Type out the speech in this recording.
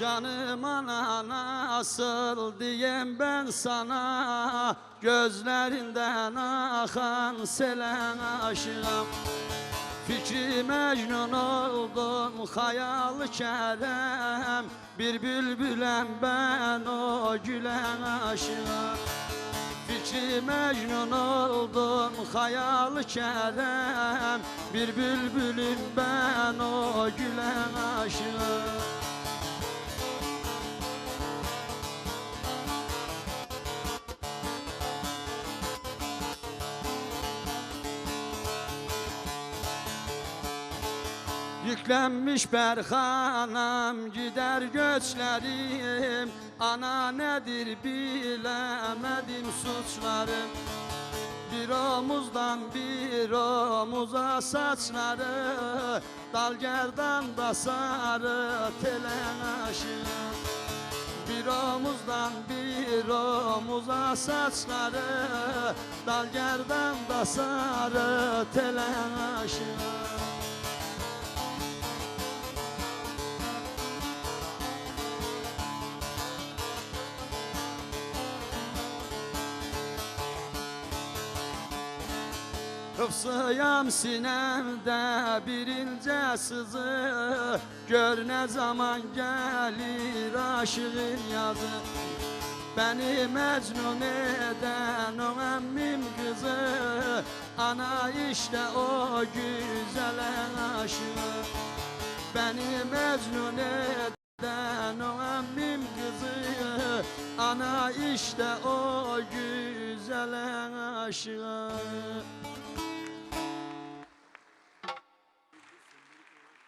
Canım ana nasıl diyem ben sana. Gözlerinden akan selen aşığım. Fikri mecnun oldum hayal kerem. Bir bülbülem ben o gülen aşığım. Fikri mecnun oldum hayal kerem. Bir bülbülüm ben o gülen aşığım Yüklenmiş berhanam gider göçlerim. Ana nedir bilemedim suçlarım. Bir omuzdan bir omuza saçları Dal gerdan da sarı telen aşığım bir omuzdan bir omuza saçları Dal gerdan da sarı telen aşığım Hıfzıyam sinemde bir ince sızı. Gör ne zaman gelir aşığın yazı. Beni mecnun eden o emmim kızı. Ana işte o güzel aşığı. Beni mecnun eden o emmim kızı. Ana işte o güzel aşığı